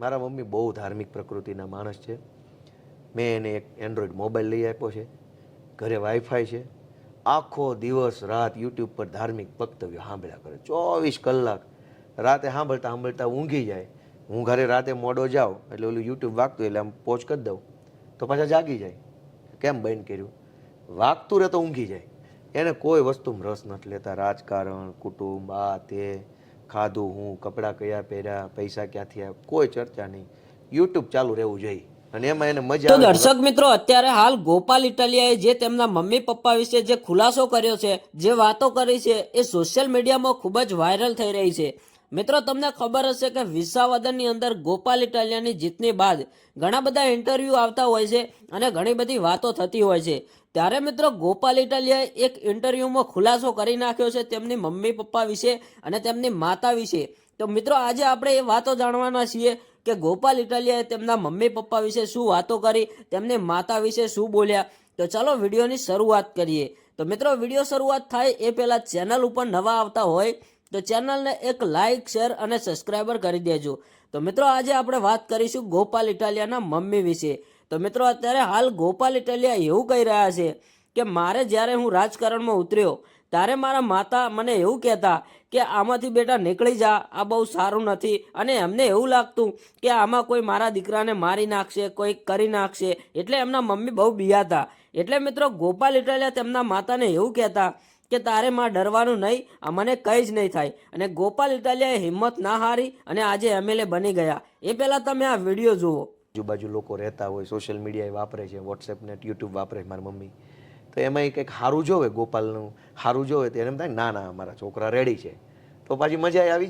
મારા મમ્મી બહુ ધાર્મિક પ્રકૃતિના માણસ છે. મેં એને એક એન્ડ્રોઈડ મોબાઈલ લઈ આપ્યો છે. ઘરે વાઈફાઈ છે. આખો દિવસ રાત યુટ્યુબ પર ધાર્મિક વક્તવ્યો સાંભળ્યા કરે. ચોવીસ કલાક રાતે સાંભળતા સાંભળતા ઊંઘી જાય. હું ઘરે રાતે મોડો જાઉં એટલે ઓલું યુટ્યુબ વાગતું એટલે આમ પોચ કરી દઉં. તો પાછા જાગી જાય. કેમ બંધ કર્યું? વાગતું રહે તો ઊંઘી જાય. એને કોઈ વસ્તુમાં રસ નથી લેતા. રાજકારણ, કુટુંબ, આ તે. ખાધું હું કપડાં કયા પહેર્યા પૈસા ક્યાંથી આવ્યા કોઈ ચર્ચા નહીં. યુટ્યુબ ચાલુ રહેવું જોઈએ. અને એમાં એને મજા તો દર્શક મિત્રો અત્યારે હાલ ગોપાલ ઇટાલિયાએ જે તેમના મમ્મી પપ્પા વિશે જે ખુલાસો કર્યો છે જે વાતો કરી છે એ સોશિયલ મીડિયામાં ખૂબ જ વાયરલ થઈ રહી છે. મિત્રો, તમને ખબર હશે કે વિસાવદનની અંદર ગોપાલ ઇટાલિયાની જીતની બાદ ઘણા બધા ઇન્ટરવ્યૂ આવતા હોય છે અને ઘણી બધી વાતો થતી હોય છે. ત્યારે મિત્રો, ગોપાલ ઇટાલિયાએ એક ઇન્ટરવ્યૂમાં ખુલાસો કરી નાખ્યો છે તેમની મમ્મી પપ્પા વિશે અને તેમની માતા વિશે. તો મિત્રો, આજે આપણે એ વાતો જાણવાના છીએ કે ગોપાલ ઇટાલિયાએ તેમના મમ્મી પપ્પા વિશે શું વાતો કરી, તેમની માતા વિશે શું બોલ્યા. તો ચાલો વિડીયોની શરૂઆત કરીએ. તો મિત્રો, વીડિયો શરૂઆત થાય એ પહેલાં ચેનલ ઉપર નવા આવતા હોય તો ચેનલને એક લાઇક શેર અને સબસ્ક્રાઈબર કરી દેજો. તો મિત્રો, આજે આપણે વાત કરીશું ગોપાલ ઇટાલિયાના મમ્મી વિશે. તો મિત્રો, અત્યારે હાલ ગોપાલ ઇટાલિયા એવું કહી રહ્યા છે કે મારે જ્યારે હું રાજકારણમાં ઉતર્યો, ત્યારે મારા માતા મને એવું કહેતા કે આમાંથી બેટા નીકળી જા, આ બહુ સારું નથી. અને એમને એવું લાગતું કે આમાં કોઈ મારા દીકરાને મારી નાખશે, કોઈ કરી નાખશે. એટલે એમના મમ્મી બહુ બિયાતા એટલે મિત્રો, ગોપાલ ઇટાલિયા તેમના માતાને એવું કહેતા કે તારે માં ડરવાનું નહીં મને કંઈ જ નહીં થાય. અને ગોપાલ ઇટાલિયાએ હિંમત ના હારી અને આજે એમએલએ બની ગયા. એ પહેલાં તમે આ વીડિયો જુઓ. આજુબાજુ લોકો રહેતા હોય સોશિયલ મીડિયા વાપરે છે વોટ્સએપ ને યુટ્યુબ વાપરે મારી મમ્મી. તો એમાં કંઈક સારું જોવે ગોપાલનું સારું જોવે તો એને એમ થાય ના ના, અમારા છોકરા રેડી છે. તો પાછી મજા આવી જાય.